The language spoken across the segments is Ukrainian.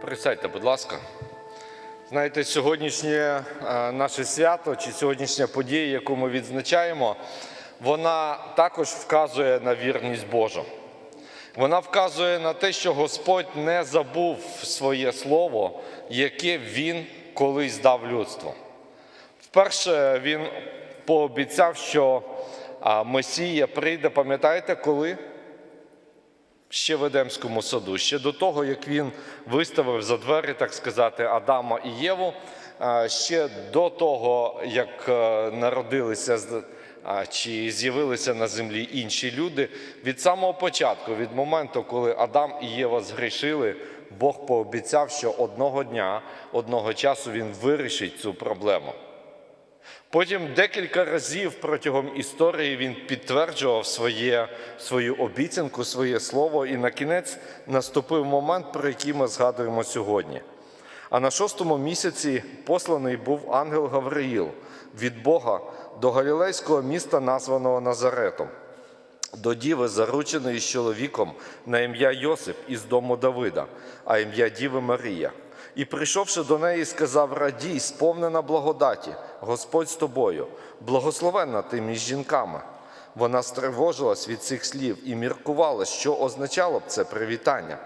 Присядьте, будь ласка. Знаєте, сьогоднішнє е, наше свято чи сьогоднішня подія, яку ми відзначаємо, вона також вказує на вірність Божу. Вона вказує на те, що Господь не забув своє слово, яке Він колись дав людству. Вперше він пообіцяв, що Месія прийде, пам'ятаєте, коли? Ще в Едемському саду, ще до того, як він виставив за двері, так сказати, Адама і Єву, ще до того, як е, народилися чи з'явилися на землі інші люди, від самого початку, від моменту, коли Адам і Єва згрішили, Бог пообіцяв, що одного дня, одного часу він вирішить цю проблему. Потім декілька разів протягом історії він підтверджував своє, свою обіцянку, своє слово, і на кінець наступив момент, про який ми згадуємо сьогодні. А на шостому місяці посланий був ангел Гавриїл від Бога до галілейського міста, названого Назаретом, до діви, зарученої з чоловіком на ім'я Йосип із дому Давида, а ім'я Діви Марія. І прийшовши до неї, сказав: Радій, сповнена благодаті, Господь з тобою, благословенна ти між жінками. Вона стривожилась від цих слів і міркувала, що означало б це привітання.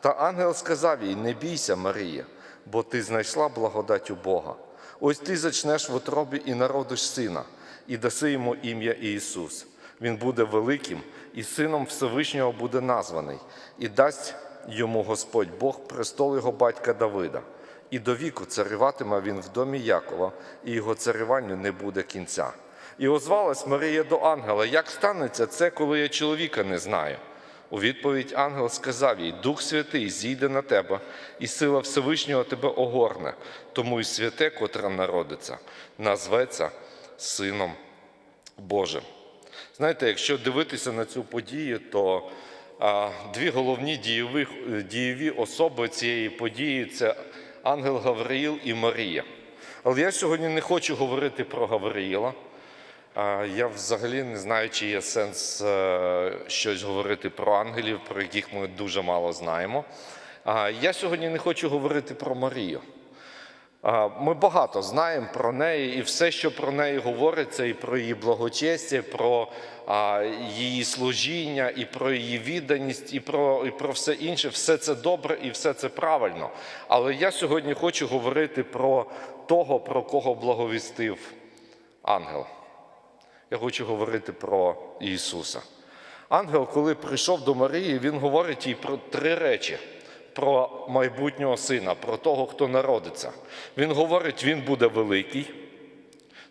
Та ангел сказав їй: Не бійся, Марія, бо ти знайшла благодать у Бога. Ось ти зачнеш в утробі і народиш сина, і даси йому ім'я Ісус. Він буде великим, і сином Всевишнього буде названий, і дасть йому Господь Бог престол його батька Давида. І до віку царюватиме він в домі Якова, і його царюванню не буде кінця. І озвалась Марія до ангела: Як станеться це, коли я чоловіка не знаю? У відповідь ангел сказав їй: Дух Святий зійде на тебе, і сила Всевишнього тебе огорне, тому і святе, котре народиться, назветься Сином Божим. Знаєте, якщо дивитися на цю подію, то дві головні дієві, дієві особи цієї події це ангел Гавриїл і Марія. Але я сьогодні не хочу говорити про Гавриїла. Я взагалі не знаю, чи є сенс е, щось говорити про ангелів, про яких ми дуже мало знаємо. Я сьогодні не хочу говорити про Марію. Ми багато знаємо про неї, і все, що про неї говориться, і про її благочестя, про її служіння, і про її відданість, і про, і про все інше, все це добре і все це правильно. Але я сьогодні хочу говорити про того, про кого благовістив ангел. Я хочу говорити про Ісуса. Ангел, коли прийшов до Марії, він говорить їй про три речі: про майбутнього сина, про того, хто народиться. Він говорить, він буде великий.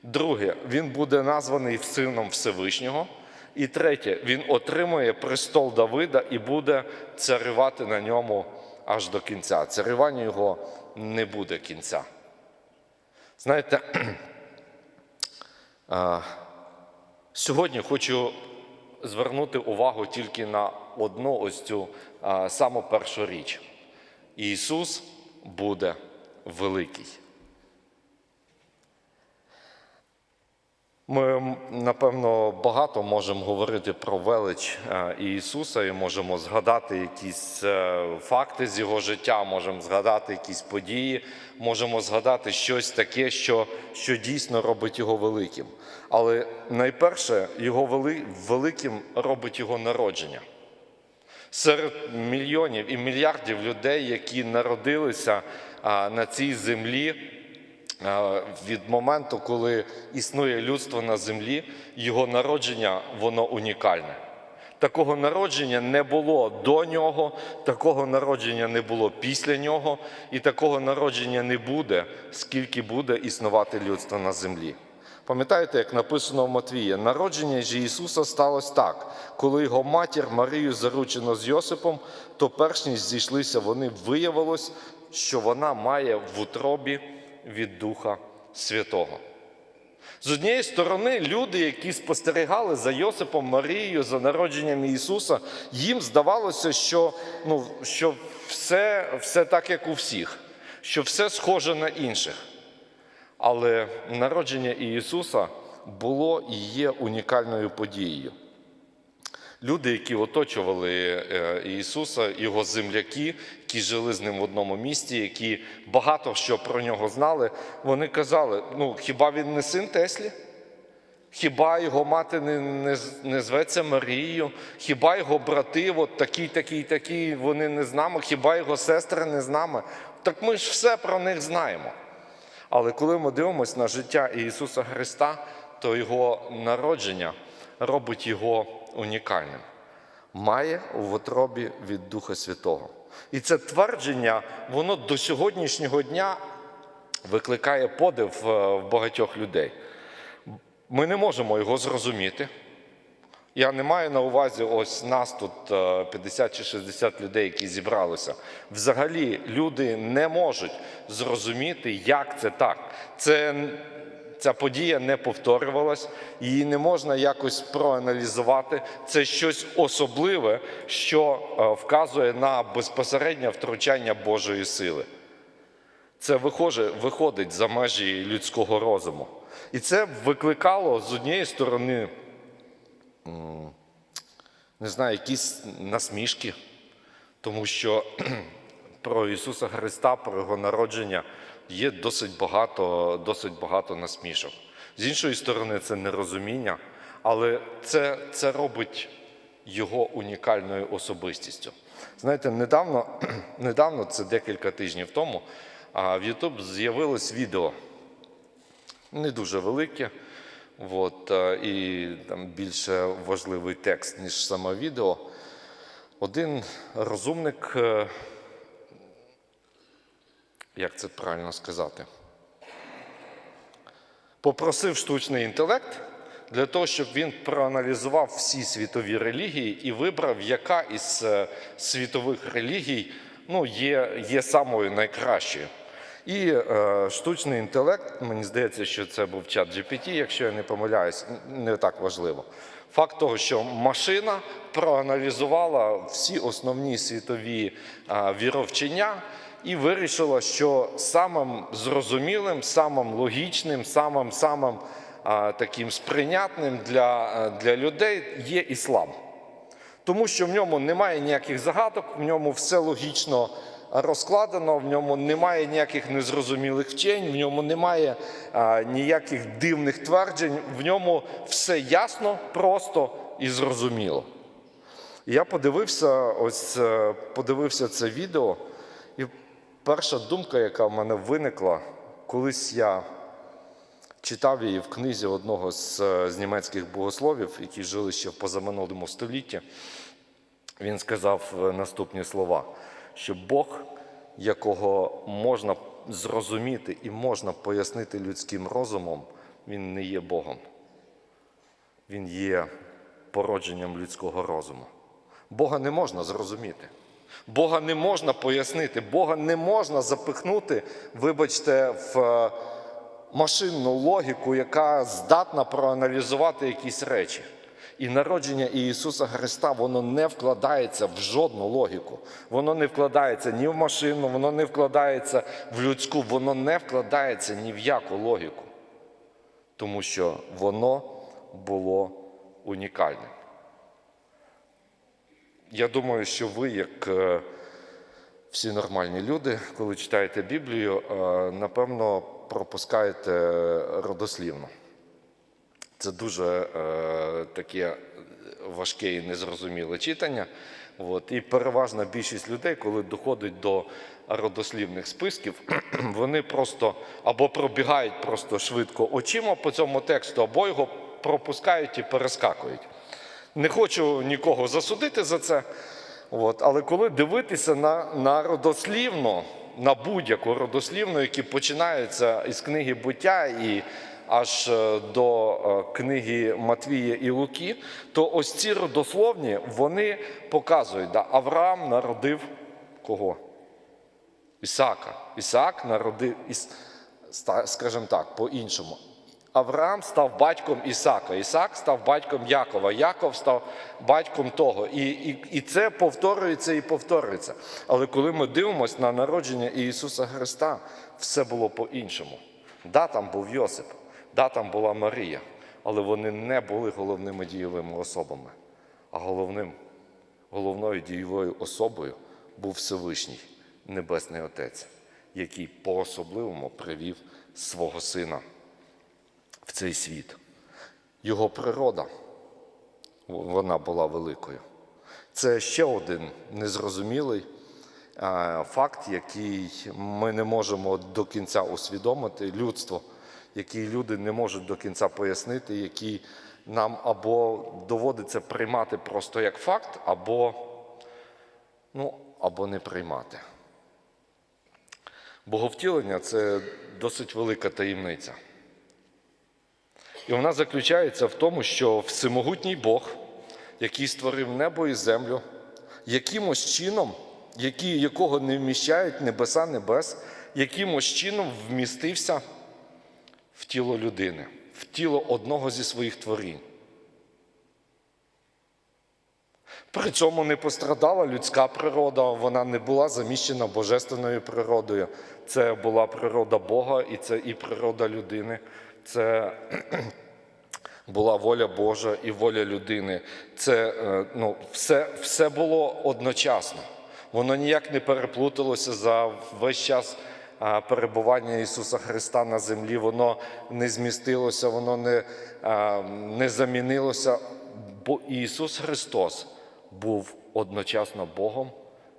Друге, він буде названий сином Всевишнього. І третє, він отримує престол Давида і буде царювати на ньому аж до кінця. Царювання його не буде кінця. Знаєте, Сьогодні хочу звернути увагу тільки на одну ось цю саму першу річ. Ісус буде великий. Ми, напевно, багато можемо говорити про велич е, Ісуса і можемо згадати якісь е, факти з Його життя, можемо згадати якісь події, можемо згадати щось таке, що, що дійсно робить Його великим. Але найперше, Його вели- великим робить Його народження. Серед мільйонів і мільярдів людей, які народилися на цій землі, від моменту, коли існує людство на землі, його народження воно унікальне. Такого народження не було до нього, такого народження не було після нього, і такого народження не буде, скільки буде існувати людство на землі. Пам'ятаєте, як написано в Матвія, народження ж Ісуса сталося так, коли його матір Марію заручено з Йосипом, то перш ніж зійшлися вони, виявилось, що вона має в утробі від Духа Святого. З однієї сторони, люди, які спостерігали за Йосипом Марією, за народженням Ісуса, їм здавалося, що, ну, що все, все так, як у всіх, що все схоже на інших. Але народження Ісуса було і є унікальною подією. Люди, які оточували е, Ісуса, його земляки, які жили з ним в одному місті, які багато що про нього знали, вони казали: ну хіба він не син Теслі? Хіба його мати не, не, не зветься Марією? Хіба його брати, от такі, такі, такі, вони не з нами? Хіба його сестри не з нами? Так ми ж все про них знаємо. Але коли ми дивимося на життя Ісуса Христа, то Його народження робить Його унікальним. Має в отробі від Духа Святого. І це твердження, воно до сьогоднішнього дня викликає подив е, в багатьох людей. Ми не можемо його зрозуміти. Я не маю на увазі ось нас тут е, 50 чи 60 людей, які зібралися. Взагалі люди не можуть зрозуміти, як це так. Це, ця подія не повторювалась, її не можна якось проаналізувати. Це щось особливе, що е, вказує на безпосереднє втручання Божої сили. Це виходить, за межі людського розуму. І це викликало з однієї сторони, не знаю, якісь насмішки, тому що про Ісуса Христа, про Його народження є досить багато, досить багато насмішок. З іншої сторони, це нерозуміння, але це, це робить його унікальною особистістю. Знаєте, недавно, недавно, це декілька тижнів тому, в YouTube з'явилось відео не дуже велике, от, е, і там більше важливий текст, ніж саме відео. Один розумник, е, як це правильно сказати, попросив штучний інтелект для того, щоб він проаналізував всі світові релігії і вибрав, яка із е, світових релігій ну, є, є самою найкращою. І е, штучний інтелект, мені здається, що це був чат GPT, якщо я не помиляюсь, не так важливо. Факт того, що машина проаналізувала всі основні світові е, віровчення і вирішила, що самим зрозумілим, самим логічним, самим самим е, таким сприйнятним для, е, для людей є іслам тому що в ньому немає ніяких загадок, в ньому все логічно розкладено, в ньому немає ніяких незрозумілих вчень, в ньому немає а, ніяких дивних тверджень, в ньому все ясно, просто і зрозуміло. І Я подивився, ось е, подивився це відео, і перша думка, яка в мене виникла, колись я читав її в книзі одного з, е, з німецьких богословів, які жили ще в позаминулому столітті. Він сказав е, наступні слова: що Бог, якого можна зрозуміти і можна пояснити людським розумом, він не є Богом. Він є породженням людського розуму. Бога не можна зрозуміти. Бога не можна пояснити, Бога не можна запихнути, вибачте, в е, машинну логіку, яка здатна проаналізувати якісь речі. І народження Ісуса Христа воно не вкладається в жодну логіку. Воно не вкладається ні в машину, воно не вкладається в людську, воно не вкладається ні в яку логіку. Тому що воно було унікальним. Я думаю, що ви, як е, всі нормальні люди, коли читаєте Біблію, е, напевно, пропускаєте родослівно. Це дуже е, таке важке і незрозуміле читання. От. І переважна більшість людей, коли доходить до родослівних списків, вони просто або пробігають просто швидко очима по цьому тексту, або його пропускають і перескакують. Не хочу нікого засудити за це. От. Але коли дивитися на, на родослівно, на будь-яку родослівну, які починаються із книги буття і аж е, до е, книги Матвія і Луки, то ось ці родословні вони показують, да, Авраам народив кого? Ісака. Ісаак народив, скажімо так, по-іншому. Авраам став батьком Ісака, Ісак став батьком Якова, Яков став батьком того. І, і, і це повторюється і повторюється. Але коли ми дивимося на народження Ісуса Христа, все було по-іншому. Да, там був Йосип, да, там була Марія, але вони не були головними дієвими особами. А головним, головною дієвою особою був Всевишній, Небесний Отець, який по-особливому привів свого сина в цей світ. Його природа, вона була великою. Це ще один незрозумілий факт, який ми не можемо до кінця усвідомити, людство, який люди не можуть до кінця пояснити, який нам або доводиться приймати просто як факт, або, ну, або не приймати. Боговтілення це досить велика таємниця. І вона заключається в тому, що всемогутній Бог, який створив небо і землю, якимось чином, які, якого не вміщають небеса небес, якимось чином вмістився в тіло людини, в тіло одного зі своїх творінь. При цьому не пострадала людська природа, вона не була заміщена божественною природою. Це була природа Бога і це і природа людини. Це була воля Божа і воля людини. Це е, ну, все, все було одночасно. Воно ніяк не переплуталося за весь час перебування Ісуса Христа на землі. Воно не змістилося, воно не, не замінилося. Бо Ісус Христос був одночасно Богом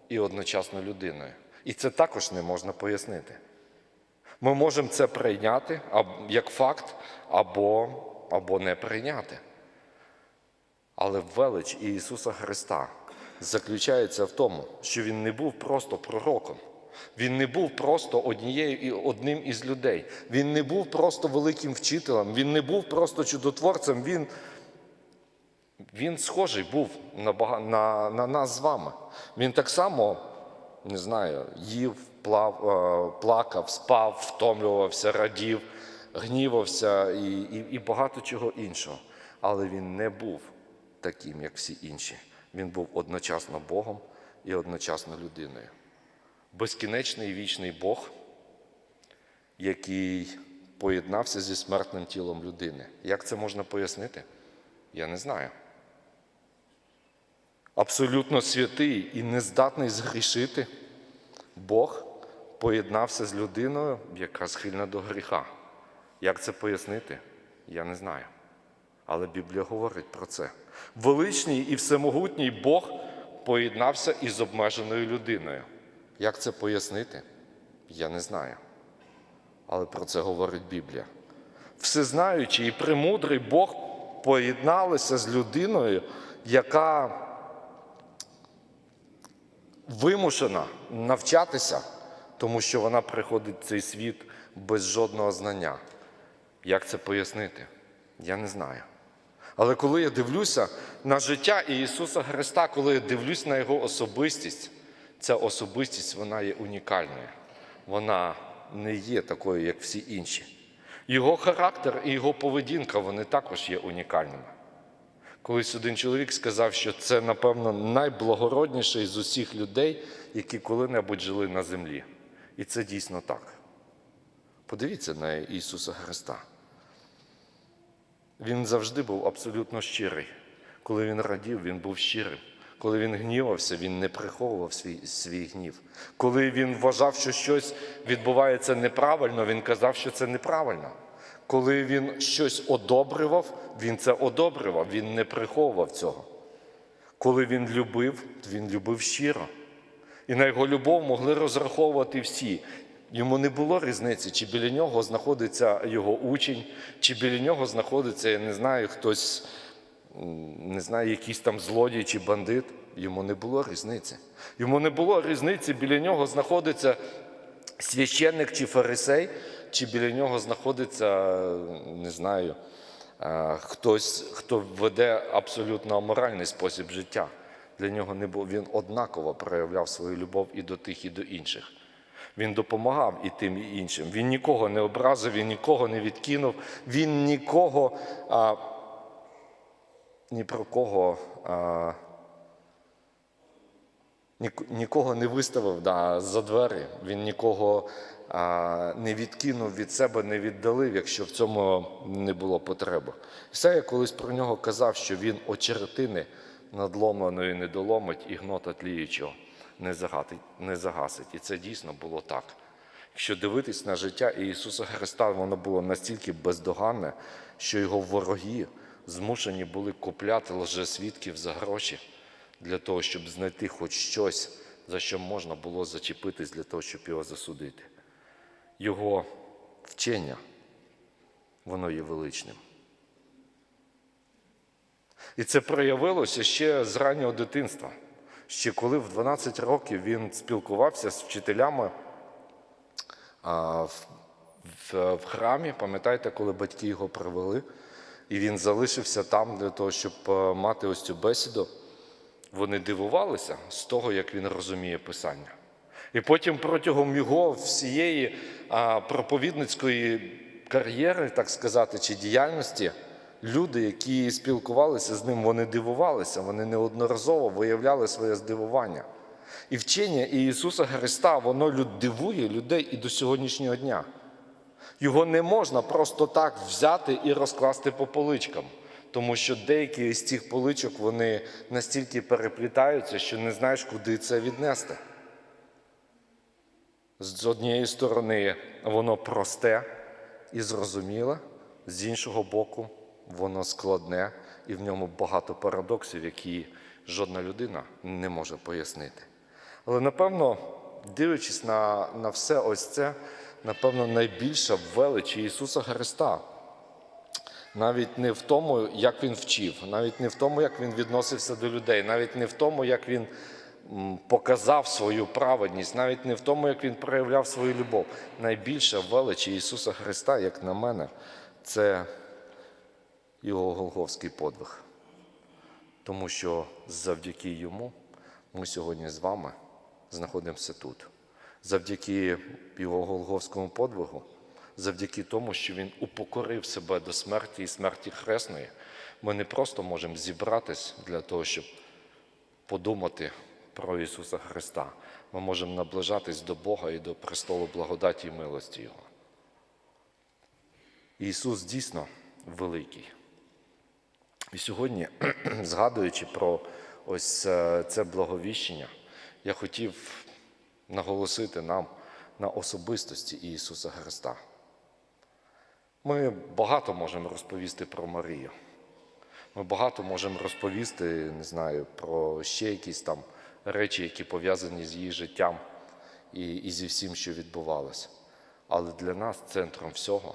і одночасно людиною. І це також не можна пояснити. Ми можемо це прийняти як факт або, або не прийняти. Але велич Ісуса Христа заключається в тому, що Він не був просто пророком. Він не був просто однією і одним із людей. Він не був просто великим вчителем, він не був просто чудотворцем. Він, він схожий був на, на, на нас з вами. Він так само, не знаю, їв, плав, е, плакав, спав, втомлювався, радів, гнівався і, і, і багато чого іншого. Але він не був таким, як всі інші. Він був одночасно Богом і одночасно людиною. Безкінечний вічний Бог, який поєднався зі смертним тілом людини. Як це можна пояснити? Я не знаю. Абсолютно святий і нездатний згрішити Бог поєднався з людиною, яка схильна до гріха. Як це пояснити? Я не знаю. Але Біблія говорить про це. Величний і всемогутній Бог поєднався із обмеженою людиною. Як це пояснити? Я не знаю. Але про це говорить Біблія. Всезнаючий і премудрий Бог поєдналися з людиною, яка вимушена навчатися, тому що вона приходить в цей світ без жодного знання. Як це пояснити? Я не знаю. Але коли я дивлюся на життя Ісуса Христа, коли я дивлюсь на Його особистість, ця особистість вона є унікальною. Вона не є такою, як всі інші. Його характер і його поведінка вони також є унікальними. Колись один чоловік сказав, що це, напевно, найблагородніший з усіх людей, які коли-небудь жили на землі. І це дійсно так. Подивіться на Ісуса Христа. Він завжди був абсолютно щирий. Коли він радів, він був щирим. Коли він гнівався, він не приховував свій, свій гнів. Коли він вважав, що щось відбувається неправильно, він казав, що це неправильно. Коли він щось одобрював, він це одобрював, він не приховував цього. Коли він любив, він любив щиро. І на його любов могли розраховувати всі. Йому не було різниці, чи біля нього знаходиться його учень, чи біля нього знаходиться, я не знаю, хтось, не знаю, якийсь там злодій чи бандит. Йому не було різниці. Йому не було різниці, біля нього знаходиться священник чи фарисей, чи біля нього знаходиться, не знаю, хтось, хто веде абсолютно аморальний спосіб життя. Для нього не було, він однаково проявляв свою любов і до тих, і до інших. Він допомагав і тим, і іншим. Він нікого не образив, він нікого не відкинув, він нікого, а, ні про кого, а, ні- нікого не виставив да, за двері. Він нікого а, не відкинув від себе, не віддалив, якщо в цьому не було потреби. Ісая колись про нього казав, що він очеретини надломленої не доломить і гнота тліючого не загасить, не загасить. І це дійсно було так. Якщо дивитись на життя Ісуса Христа, воно було настільки бездоганне, що його вороги змушені були купляти лжесвідків за гроші для того, щоб знайти хоч щось, за що можна було зачепитись для того, щоб його засудити. Його вчення, воно є величним. І це проявилося ще з раннього дитинства. Ще коли в 12 років він спілкувався з вчителями в, в храмі, пам'ятаєте, коли батьки його привели, і він залишився там для того, щоб е, мати ось цю бесіду. Вони дивувалися з того, як він розуміє Писання. І потім протягом його всієї проповідницької кар'єри, так сказати, чи діяльності, люди, які спілкувалися з ним, вони дивувалися, вони неодноразово виявляли своє здивування. І вчення Ісуса Христа, воно дивує людей і до сьогоднішнього дня. Його не можна просто так взяти і розкласти по поличкам, тому що деякі з цих поличок вони настільки переплітаються, що не знаєш, куди це віднести. З однієї сторони, воно просте і зрозуміле, з іншого боку, воно складне і в ньому багато парадоксів, які жодна людина не може пояснити. Але напевно, дивлячись на, на все ось це, напевно, найбільша велич Ісуса Христа. Навіть не в тому, як він вчив, навіть не в тому, як він відносився до людей, навіть не в тому, як він показав свою праведність, навіть не в тому, як він проявляв свою любов. Найбільша велич Ісуса Христа, як на мене, це його Голговський подвиг. Тому що завдяки йому ми сьогодні з вами знаходимося тут. Завдяки його Голговському подвигу, завдяки тому, що він упокорив себе до смерті і смерті хресної, ми не просто можемо зібратись для того, щоб подумати про Ісуса Христа. Ми можемо наближатись до Бога і до престолу благодаті і милості Його. Ісус дійсно великий. І сьогодні, згадуючи про ось е, це благовіщення, я хотів наголосити нам на особистості Ісуса Христа. Ми багато можемо розповісти про Марію. Ми багато можемо розповісти, не знаю, про ще якісь там речі, які пов'язані з її життям і, і зі всім, що відбувалося. Але для нас центром всього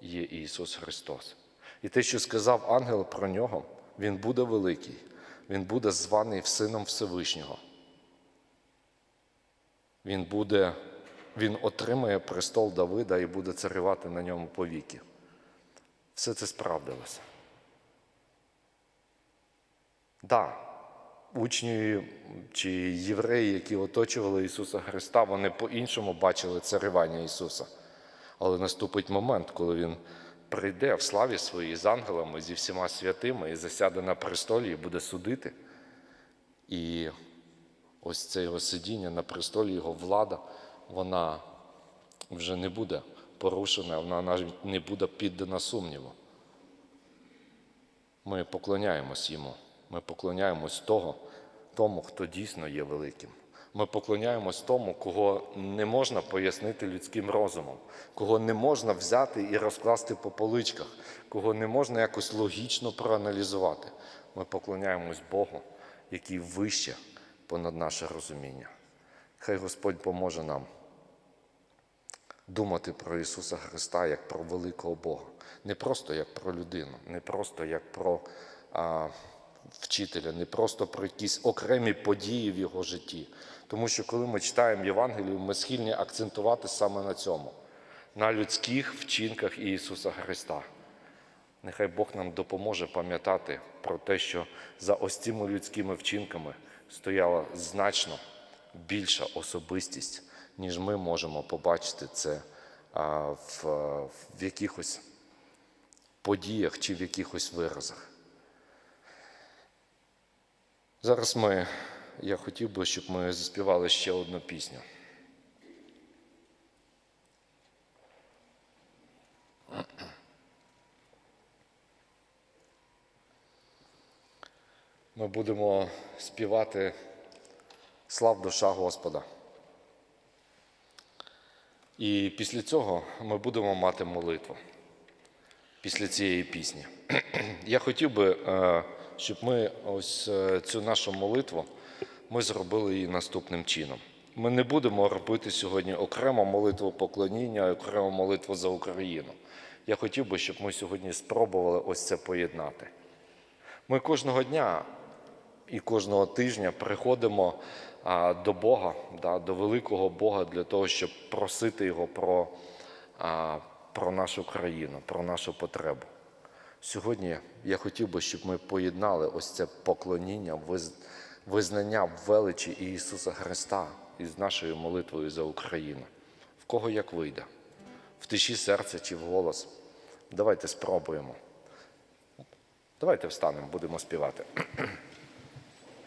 є Ісус Христос. І те, що сказав ангел про нього, він буде великий, він буде званий Сином Всевишнього. Він буде, він отримає престол Давида і буде царювати на ньому повіки. Все це справдилося. Да, учні чи євреї, які оточували Ісуса Христа, вони по-іншому бачили царювання Ісуса. Але наступить момент, коли Він прийде в славі своїй з ангелами, зі всіма святими і засяде на престолі і буде судити. І ось це його сидіння на престолі, його влада, вона вже не буде порушена, вона навіть не буде піддана сумніву. Ми поклоняємось йому. Ми поклоняємось того, тому, хто дійсно є великим. Ми поклоняємось тому, кого не можна пояснити людським розумом, кого не можна взяти і розкласти по поличках, кого не можна якось логічно проаналізувати. Ми поклоняємось Богу, який вище понад наше розуміння. Хай Господь поможе нам думати про Ісуса Христа як про великого Бога, не просто як про людину, не просто як про а, вчителя, не просто про якісь окремі події в його житті. Тому що коли ми читаємо Євангелію, ми схильні акцентувати саме на цьому, на людських вчинках Ісуса Христа. Нехай Бог нам допоможе пам'ятати про те, що за ось цими людськими вчинками стояла значно більша особистість, ніж ми можемо побачити це в, в якихось подіях чи в якихось виразах. Зараз ми, я хотів би, щоб ми заспівали ще одну пісню. Ми будемо співати Слав душа Господа. І після цього ми будемо мати молитву. Після цієї пісні. Я хотів би, е, щоб ми ось е, цю нашу молитву ми зробили її наступним чином. Ми не будемо робити сьогодні окрему молитву поклоніння, окрему молитву за Україну. Я хотів би, щоб ми сьогодні спробували ось це поєднати. Ми кожного дня і кожного тижня приходимо до Бога, до великого Бога для того, щоб просити Його про, про нашу країну, про нашу потребу. Сьогодні я хотів би, щоб ми поєднали ось це поклоніння, визнання величі Ісуса Христа із нашою молитвою за Україну. В кого як вийде? В тиші серця чи в голос? Давайте спробуємо. Давайте встанемо, будемо співати.